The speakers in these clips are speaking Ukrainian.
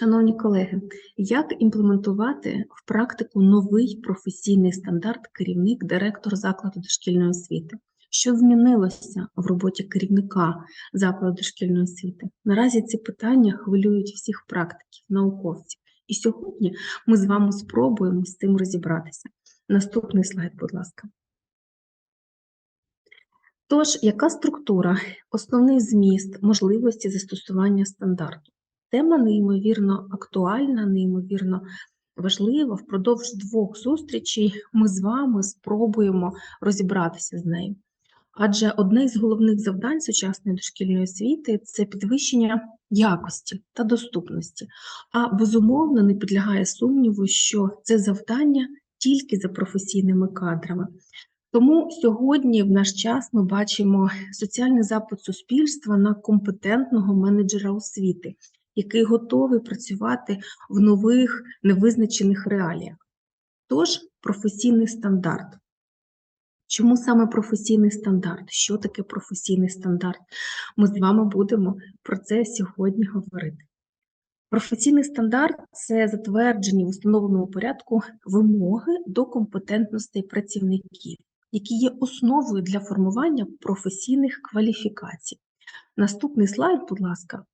Шановні колеги, як імплементувати в практику новий професійний стандарт керівник, директор закладу дошкільної освіти? Що змінилося в роботі керівника закладу дошкільної освіти? Наразі ці питання хвилюють всіх практиків, науковців. І сьогодні ми з вами спробуємо з цим розібратися. Наступний слайд, будь ласка. Тож, яка структура, основний зміст, можливості застосування стандарту? Тема неймовірно актуальна, неймовірно важлива. Впродовж двох зустрічей ми з вами спробуємо розібратися з нею. Адже одне з головних завдань сучасної дошкільної освіти це підвищення якості та доступності, а безумовно не підлягає сумніву, що це завдання тільки за професійними кадрами. Тому сьогодні, в наш час, ми бачимо соціальний запит суспільства на компетентного менеджера освіти, який готовий працювати в нових невизначених реаліях. Тож, професійний стандарт. Чому саме професійний стандарт? Що таке професійний стандарт? Ми з вами будемо про це сьогодні говорити. Професійний стандарт це затверджені в установленому порядку вимоги до компетентностей працівників, які є основою для формування професійних кваліфікацій. Наступний слайд, будь ласка,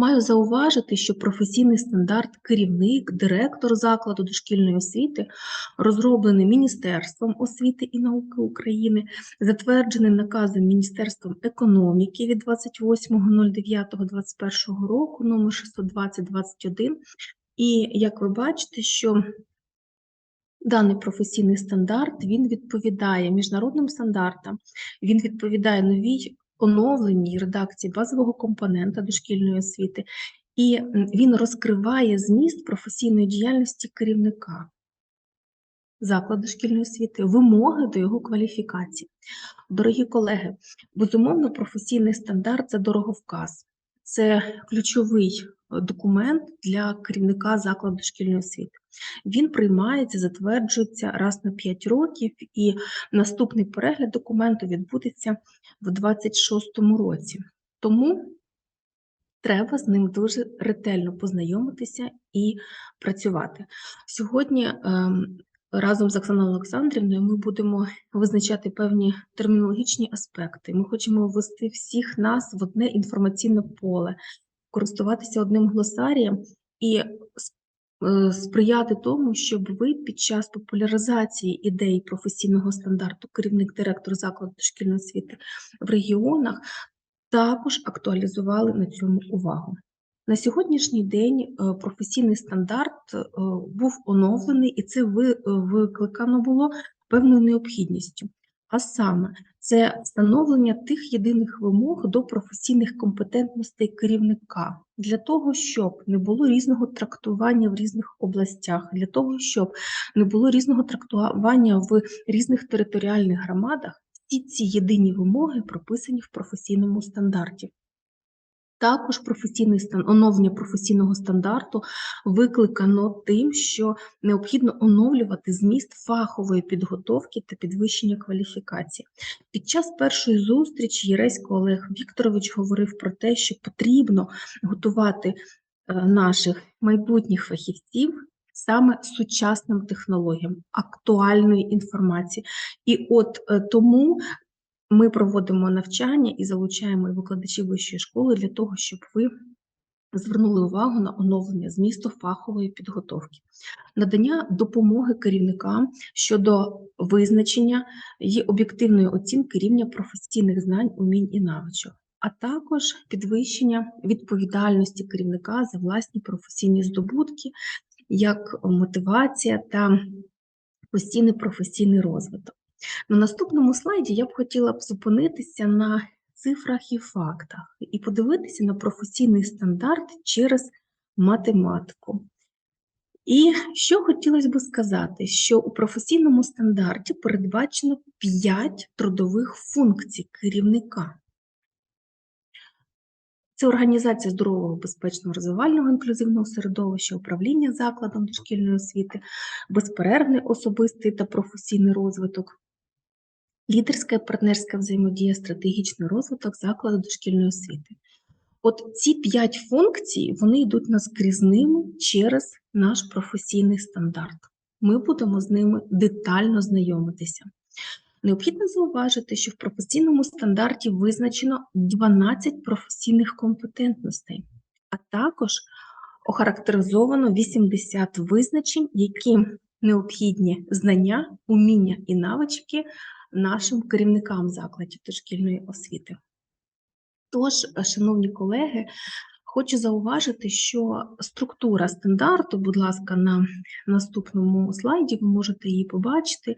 Маю зауважити, що професійний стандарт керівник, директор закладу дошкільної освіти розроблений Міністерством освіти і науки України, затверджений наказом Міністерством економіки від 28.09.2021 року номер 620-21. І як ви бачите, що Даний професійний стандарт він відповідає міжнародним стандартам, він відповідає новій оновленій редакції базового компонента дошкільної освіти, і він розкриває зміст професійної діяльності керівника закладу шкільної освіти, вимоги до його кваліфікації. Дорогі колеги, безумовно, професійний стандарт це дороговказ. Це ключовий документ для керівника закладу дошкільної освіти. Він приймається, затверджується раз на 5 років, і наступний перегляд документу відбудеться в 2026 році. Тому треба з ним дуже ретельно познайомитися і працювати. Сьогодні ем, разом з Оксаною Олександрівною ми будемо визначати певні термінологічні аспекти. Ми хочемо ввести всіх нас в одне інформаційне поле, користуватися одним глосарієм і сприяти тому, щоб ви під час популяризації ідей професійного стандарту керівник директор закладу дошкільної освіти в регіонах також актуалізували на цьому увагу. На сьогоднішній день е, професійний стандарт е, був оновлений, і це викликано було певною необхідністю. А саме, це встановлення тих єдиних вимог до професійних компетентностей керівника для того, щоб не було різного трактування в різних областях, для того, щоб не було різного трактування в різних територіальних громадах. Всі ці єдині вимоги прописані в професійному стандарті. Також професійний оновлення професійного стандарту викликано тим, що необхідно оновлювати зміст фахової підготовки та підвищення кваліфікації. Під час першої зустрічі Єресько Олег Вікторович говорив про те, що потрібно готувати е, наших майбутніх фахівців. Саме сучасним технологіям актуальної інформації, і от е, тому ми проводимо навчання і залучаємо викладачів вищої школи для того, щоб ви звернули увагу на оновлення змісту фахової підготовки, надання допомоги керівникам щодо визначення і об'єктивної оцінки рівня професійних знань, умінь і навичок. А також підвищення відповідальності керівника за власні професійні здобутки, як мотивація та постійний професійний розвиток. На наступному слайді я б хотіла б зупинитися на цифрах і фактах і подивитися на професійний стандарт через математику. І що хотілося б сказати, що у професійному стандарті передбачено 5 трудових функцій керівника. Це організація здорового, безпечного, розвивального інклюзивного середовища, управління закладом дошкільної освіти, безперервний особистий та професійний розвиток, лідерська і партнерська взаємодія, стратегічний розвиток закладу дошкільної освіти. От ці п'ять функцій вони йдуть наскрізними через наш професійний стандарт. Ми будемо з ними детально знайомитися. Необхідно зауважити, що в професійному стандарті визначено 12 професійних компетентностей, а також охарактеризовано 80 визначень, які необхідні знання, уміння і навички нашим керівникам закладів дошкільної освіти. Тож, шановні колеги, хочу зауважити, що структура стандарту, будь ласка, на наступному слайді ви можете її побачити.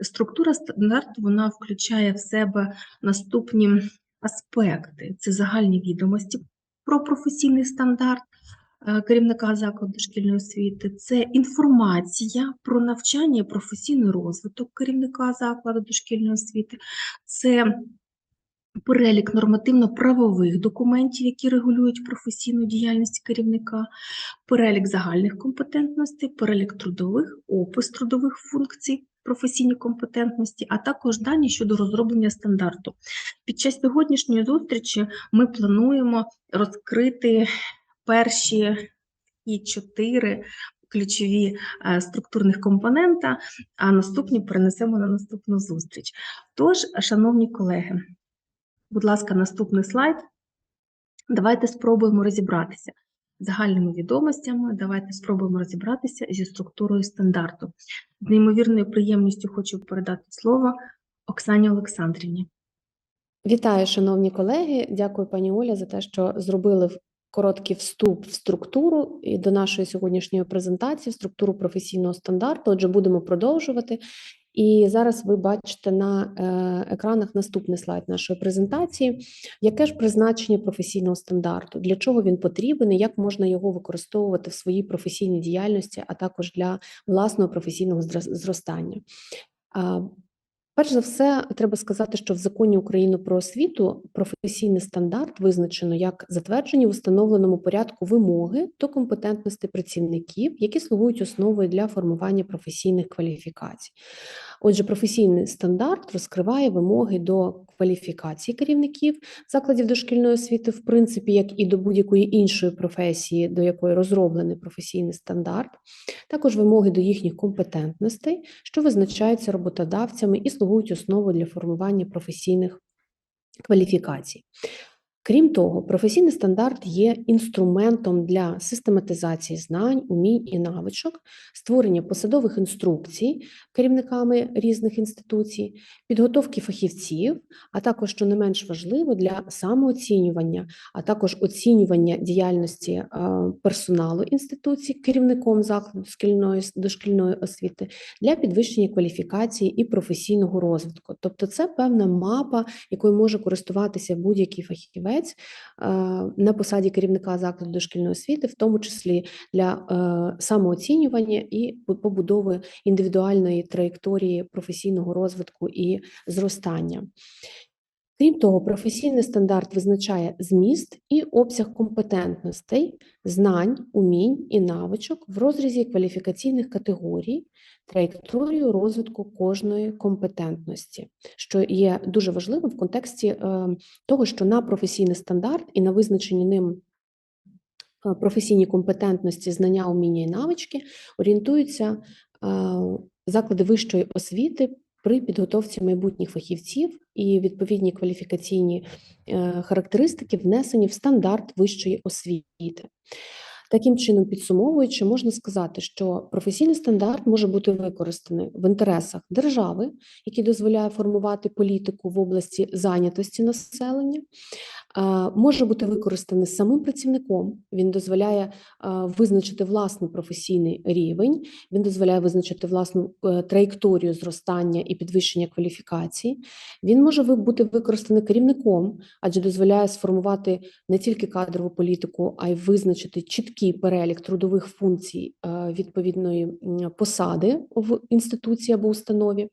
Структура стандарту вона включає в себе наступні аспекти: це загальні відомості про професійний стандарт е, керівника закладу дошкільної освіти, це інформація про навчання і професійний розвиток керівника закладу дошкільної освіти, це перелік нормативно-правових документів, які регулюють професійну діяльність керівника, перелік загальних компетентностей, перелік трудових, опис трудових функцій, професійні компетентності, а також дані щодо розроблення стандарту. Під час сьогоднішньої зустрічі ми плануємо розкрити перші і чотири ключові е, структурних компонента, а наступні перенесемо на наступну зустріч. Тож, шановні колеги, Будь ласка, наступний слайд. Давайте спробуємо розібратися з загальними відомостями. Давайте спробуємо розібратися зі структурою стандарту. З неймовірною приємністю хочу передати слово Оксані Олександрівні. Вітаю, шановні колеги. Дякую, пані Оля, за те, що зробили короткий вступ в структуру і до нашої сьогоднішньої презентації, в структуру професійного стандарту. Отже, будемо продовжувати. І зараз ви бачите на е, екранах наступний слайд нашої презентації. Яке ж призначення професійного стандарту? Для чого він потрібен і як можна його використовувати в своїй професійній діяльності, а також для власного професійного зростання? Перш за все, треба сказати, що в законі України про освіту професійний стандарт визначено як затверджені в установленому порядку вимоги до компетентності працівників, які слугують основою для формування професійних кваліфікацій. Отже, професійний стандарт розкриває вимоги до кваліфікації керівників закладів дошкільної освіти, в принципі, як і до будь-якої іншої професії, до якої розроблений професійний стандарт, також вимоги до їхніх компетентностей, що визначаються роботодавцями і слугують основою для формування професійних кваліфікацій. Крім того, професійний стандарт є інструментом для систематизації знань, умінь і навичок, створення посадових інструкцій керівниками різних інституцій, підготовки фахівців, а також, що не менш важливо, для самооцінювання, а також оцінювання діяльності е, персоналу інституцій керівником закладу дошкільної, дошкільної освіти для підвищення кваліфікації і професійного розвитку. Тобто, це певна мапа, якою може користуватися будь-який фахівець е, на посаді керівника закладу дошкільної освіти, в тому числі для е, самооцінювання і побудови індивідуальної траєкторії професійного розвитку і зростання. Крім того, професійний стандарт визначає зміст і обсяг компетентностей, знань, умінь і навичок в розрізі кваліфікаційних категорій, траєкторію розвитку кожної компетентності, що є дуже важливим в контексті е, того, що на професійний стандарт і на визначені ним е, професійні компетентності, знання, уміння і навички орієнтуються е, заклади вищої освіти при підготовці майбутніх фахівців і відповідні кваліфікаційні е, характеристики внесені в стандарт вищої освіти. Таким чином, підсумовуючи, можна сказати, що професійний стандарт може бути використаний в інтересах держави, який дозволяє формувати політику в області зайнятості населення, може бути використаний самим працівником. Він дозволяє визначити власний професійний рівень, він дозволяє визначити власну е, траєкторію зростання і підвищення кваліфікації. Він може бути використаний керівником, адже дозволяє сформувати не тільки кадрову політику, а й визначити чіткий перелік трудових функцій е, відповідної посади в інституції або установі.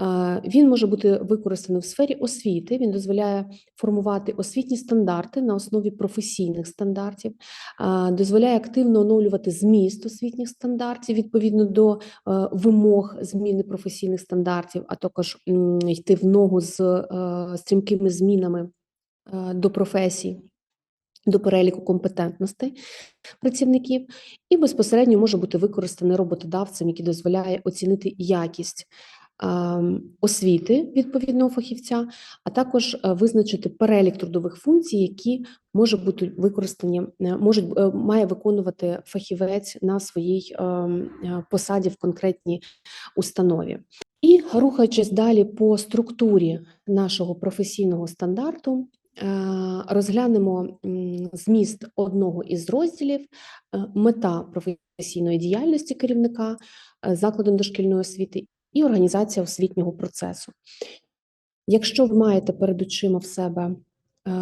Е, Він може бути використаний в сфері освіти. Він дозволяє формувати освітні стандарти на основі професійних стандартів, е, дозволяє активно оновлювати зміст освітніх стандартів відповідно до е, вимог зміни професійних стандартів, а також йти в ногу з стрімкими змінами до професій. до переліку компетентностей працівників, і безпосередньо може бути використаний роботодавцем, який дозволяє оцінити якість освіти відповідного фахівця, а також е, визначити перелік трудових функцій, які може бути використані, е, можуть е, має виконувати фахівець на своїй ем, посаді в конкретній установі. І рухаючись далі по структурі нашого професійного стандарту, розглянемо зміст одного із розділів, мета професійної діяльності керівника закладу дошкільної освіти і організація освітнього процесу. Якщо ви маєте перед очима в себе е,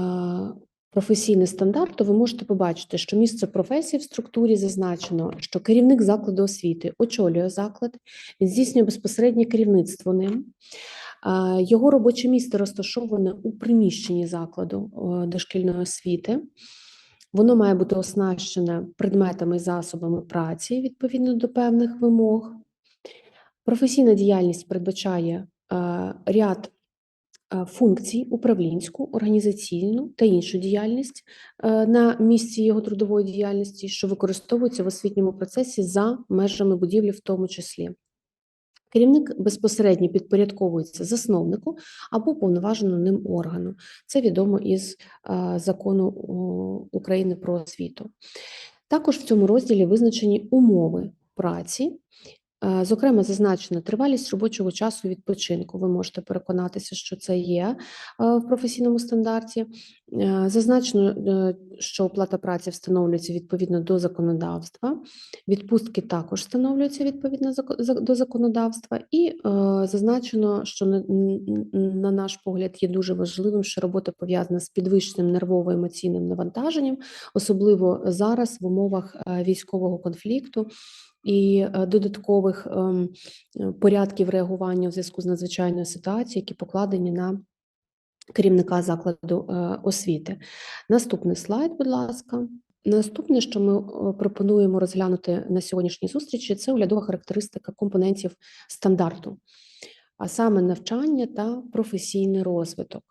професійний стандарт, то ви можете побачити, що місце професії в структурі зазначено, що керівник закладу освіти очолює заклад, він здійснює безпосереднє керівництво ним. Е, Його робоче місце розташоване у приміщенні закладу е, дошкільної освіти. Воно має бути оснащене предметами і засобами праці відповідно до певних вимог. Професійна діяльність передбачає е, ряд е, функцій управлінську, організаційну та іншу діяльність е, на місці його трудової діяльності, що використовуються в освітньому процесі за межами будівлі, в тому числі. Керівник безпосередньо підпорядковується засновнику або повноваженому ним органу. Це відомо із закону України про освіту. Також в цьому розділі визначені умови праці. Е, Зокрема, зазначена тривалість робочого часу відпочинку. Ви можете переконатися, що це є е, в професійному стандарті. Е, Зазначено, е, що оплата праці встановлюється відповідно до законодавства. Відпустки також встановлюються відповідно до законодавства, і е, зазначено, що на, наш погляд є дуже важливим, що робота пов'язана з підвищеним нервово-емоційним навантаженням, особливо зараз в умовах військового конфлікту і додаткових ем, порядків реагування у зв'язку з надзвичайною ситуацією, які покладені на керівника закладу е, освіти. Наступний слайд, будь ласка. Наступне, що ми е, пропонуємо розглянути на сьогоднішній зустрічі, це оглядова характеристика компонентів стандарту, а саме навчання та професійний розвиток.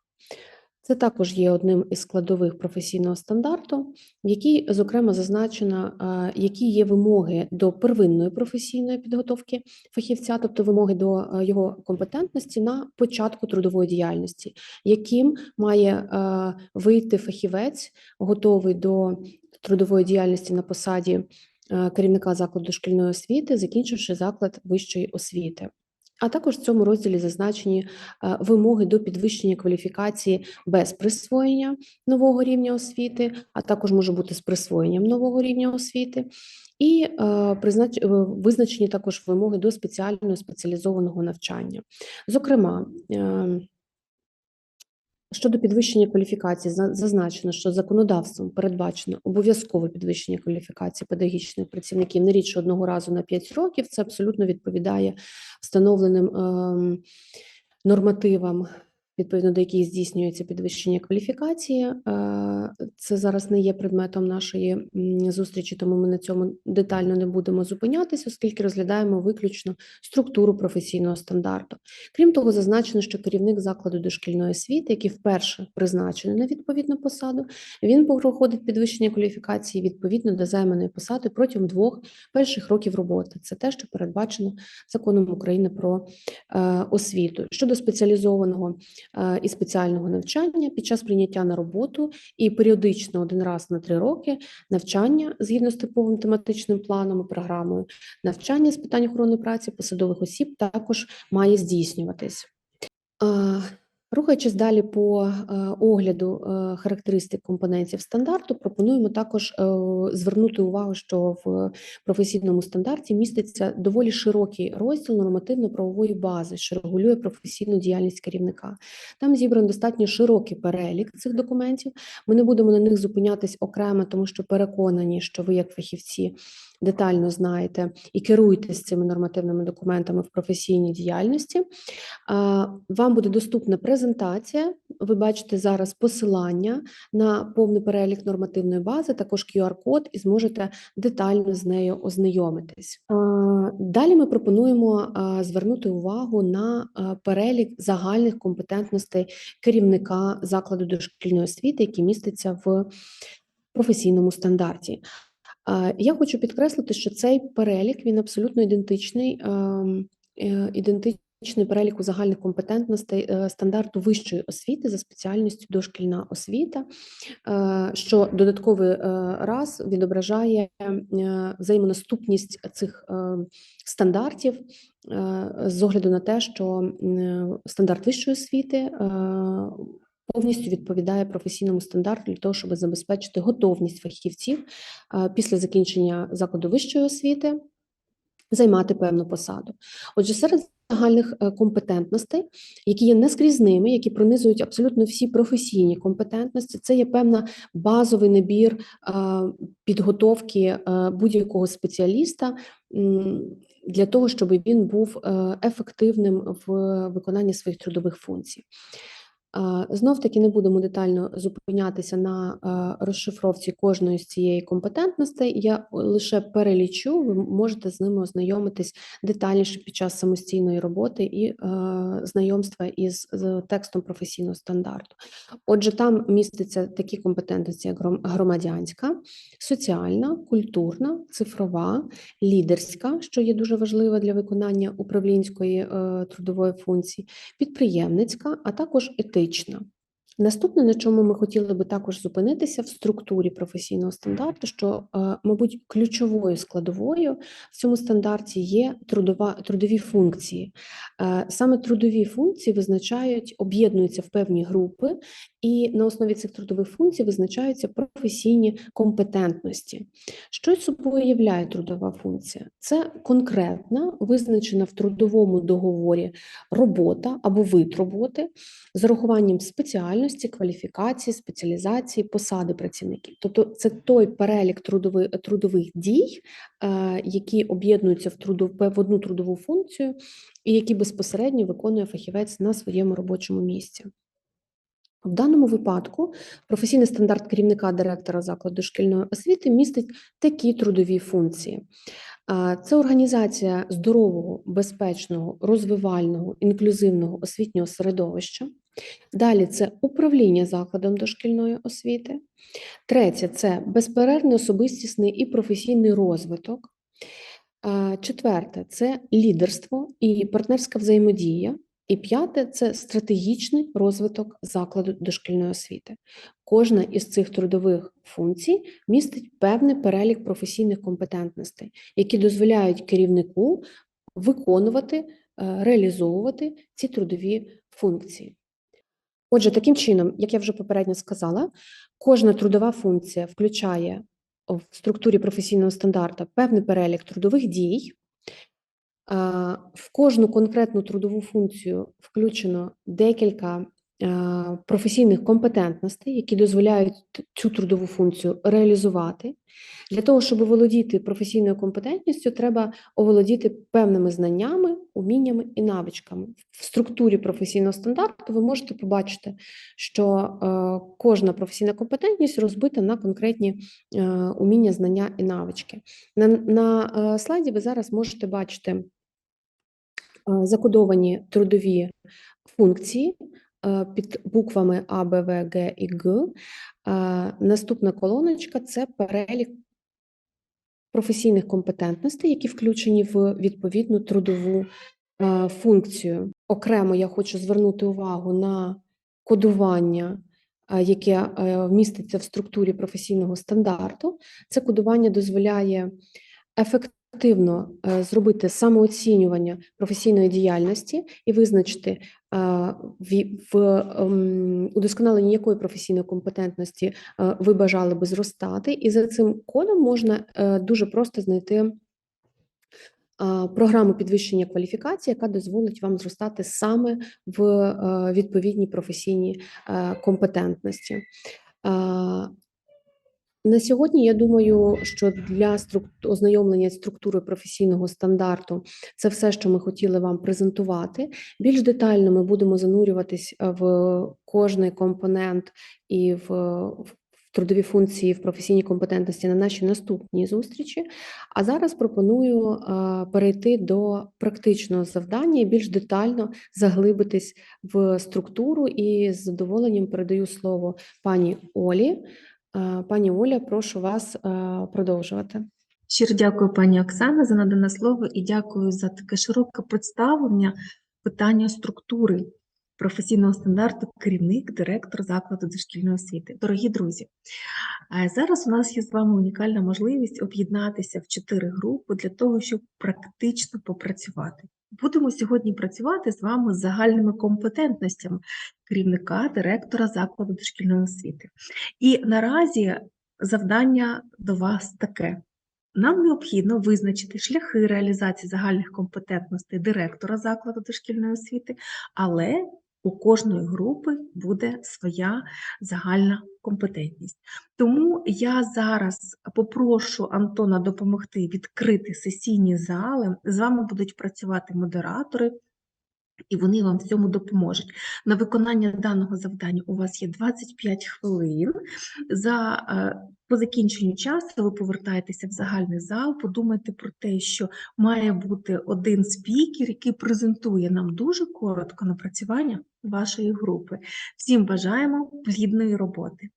Це також є одним із складових професійного стандарту, в якій, зокрема, зазначено, які є вимоги до первинної професійної підготовки фахівця, тобто вимоги до його компетентності на початку трудової діяльності, яким має вийти фахівець, готовий до трудової діяльності на посаді керівника закладу шкільної освіти, закінчивши заклад вищої освіти. А також в цьому розділі зазначені е, вимоги до підвищення кваліфікації без присвоєння нового рівня освіти, а також може бути з присвоєнням нового рівня освіти, і е, признач... е, визначені також вимоги до спеціального спеціалізованого навчання. Зокрема, е, Щодо підвищення кваліфікації, зазначено, що законодавством передбачено обов'язкове підвищення кваліфікації педагогічних працівників не рідше одного разу на 5 років. Це абсолютно відповідає встановленим ем, нормативам, відповідно до яких здійснюється підвищення кваліфікації. Е, Це зараз не є предметом нашої зустрічі, тому ми на цьому детально не будемо зупинятися, оскільки розглядаємо виключно структуру професійного стандарту. Крім того, зазначено, що керівник закладу дошкільної освіти, який вперше призначений на відповідну посаду, він проходить підвищення кваліфікації відповідно до займаної посади протягом двох перших років роботи. Це те, що передбачено законом України про е, освіту щодо спеціалізованого і спеціального навчання під час прийняття на роботу і періодично один раз на три роки навчання згідно з типовим тематичним планом і програмою навчання з питань охорони праці посадових осіб також має здійснюватись. Рухаючись далі по е, огляду е, характеристик компонентів стандарту, пропонуємо також е, звернути увагу, що в професійному стандарті міститься доволі широкий розділ нормативно-правової бази, що регулює професійну діяльність керівника. Там зібраний достатньо широкий перелік цих документів. Ми не будемо на них зупинятись окремо, тому що переконані, що ви, як фахівці, детально знаєте і керуєтесь цими нормативними документами в професійній діяльності. Вам буде доступна презентація. Ви бачите зараз посилання на повний перелік нормативної бази, також QR-код, і зможете детально з нею ознайомитись. Далі ми пропонуємо звернути увагу на перелік загальних компетентностей керівника закладу дошкільної освіти, який міститься в професійному стандарті. Я хочу підкреслити, що цей перелік він абсолютно ідентичний, ем, е, ідентичний переліку загальних компетентностей е, стандарту вищої освіти за спеціальністю дошкільна освіта, е, що додатковий е, раз відображає взаємонаступність цих стандартів з огляду на те, що стандарт вищої освіти повністю відповідає професійному стандарту для того, щоб забезпечити готовність фахівців після закінчення закладу вищої освіти займати певну посаду. Отже, серед загальних е, компетентностей, які є нескрізними, які пронизують абсолютно всі професійні компетентності, це є певна базовий набір е, підготовки е, будь-якого спеціаліста для того, щоб він був ефективним в виконанні своїх трудових функцій. Знов таки не будемо детально зупинятися на е, розшифровці кожної з цієї компетентності. Я лише перелічу, ви можете з ними ознайомитись детальніше під час самостійної роботи і е, знайомства із текстом професійного стандарту. Отже, там містяться такі компетентності, як громадянська, соціальна, культурна, цифрова, лідерська, що є дуже важливо для виконання управлінської е, трудової функції, підприємницька, а також етична велично. Наступне, на чому ми хотіли би також зупинитися в структурі професійного стандарту, що, е, мабуть, ключовою складовою в цьому стандарті є трудова, трудові функції. Е, Саме трудові функції визначають, об'єднуються в певні групи, і на основі цих трудових функцій визначаються професійні компетентності. Що собою являє трудова функція? Це конкретна, визначена в трудовому договорі робота або вид роботи з урахуванням спеціальності, кваліфікації, спеціалізації, посади працівників. Тобто це той перелік трудових, трудових дій, е, які об'єднуються в, трудов, в одну трудову функцію і які безпосередньо виконує фахівець на своєму робочому місці. В даному випадку професійний стандарт керівника директора закладу дошкільної освіти містить такі трудові функції. Це організація здорового, безпечного, розвивального, інклюзивного освітнього середовища. Далі це управління закладом дошкільної освіти. Третє це безперервний особистісний і професійний розвиток. Четверте це лідерство і партнерська взаємодія. І п'яте це стратегічний розвиток закладу дошкільної освіти. Кожна із цих трудових функцій містить певний перелік професійних компетентностей, які дозволяють керівнику виконувати, е, реалізовувати ці трудові функції. Отже, таким чином, як я вже попередньо сказала, кожна трудова функція включає в структурі професійного стандарту певний перелік трудових дій. В кожну конкретну трудову функцію включено декілька професійних компетентностей, які дозволяють цю трудову функцію реалізувати. Для того, щоб володіти професійною компетентністю, треба оволодіти певними знаннями, уміннями і навичками. В структурі професійного стандарту ви можете побачити, що е, кожна професійна компетентність розбита на конкретні е, уміння, знання і навички. На, на е, слайді ви зараз можете бачити е, закодовані трудові функції е, під буквами А, Б, В, Г і Г. Наступна колоночка це перелік професійних компетентностей, які включені в відповідну трудову функцію. Окремо я хочу звернути увагу на кодування, яке е, міститься в структурі професійного стандарту. Це кодування дозволяє ефективно е, зробити самооцінювання професійної діяльності і визначити в ем, удосконаленні якої професійної компетентності е, ви бажали би зростати. І за цим кодом можна е, дуже просто знайти програму підвищення кваліфікації, яка дозволить вам зростати саме в е, відповідній професійній е, компетентності. На сьогодні я думаю, що для ознайомлення структурою професійного стандарту це все, що ми хотіли вам презентувати. Більш детально ми будемо занурюватись е, в кожний компонент і в, трудові функції в професійній компетентності на нашій наступній зустрічі. А зараз пропоную е, перейти до практичного завдання і більш детально заглибитись в структуру. І з задоволенням передаю слово пані Олі. Е, Пані Оля, прошу вас е, продовжувати. Щиро дякую, пані Оксана, за надане слово і дякую за таке широке представлення питання структури професійного стандарту керівник, директор закладу дошкільної освіти. Дорогі друзі, зараз у нас є з вами унікальна можливість об'єднатися в чотири групи для того, щоб практично попрацювати. Будемо сьогодні працювати з вами з загальними компетентностями керівника, директора закладу дошкільної освіти. І наразі завдання до вас таке. Нам необхідно визначити шляхи реалізації загальних компетентностей директора закладу дошкільної освіти, але у кожної групи буде своя загальна компетентність. Тому я зараз попрошу Антона допомогти відкрити сесійні зали. З вами будуть працювати модератори. І вони вам в цьому допоможуть. На виконання даного завдання у вас є 25 хвилин. За, е, по закінченню часу ви повертаєтеся в загальний зал, подумайте про те, що має бути один спікер, який презентує нам дуже коротко напрацювання вашої групи. Всім бажаємо плідної роботи.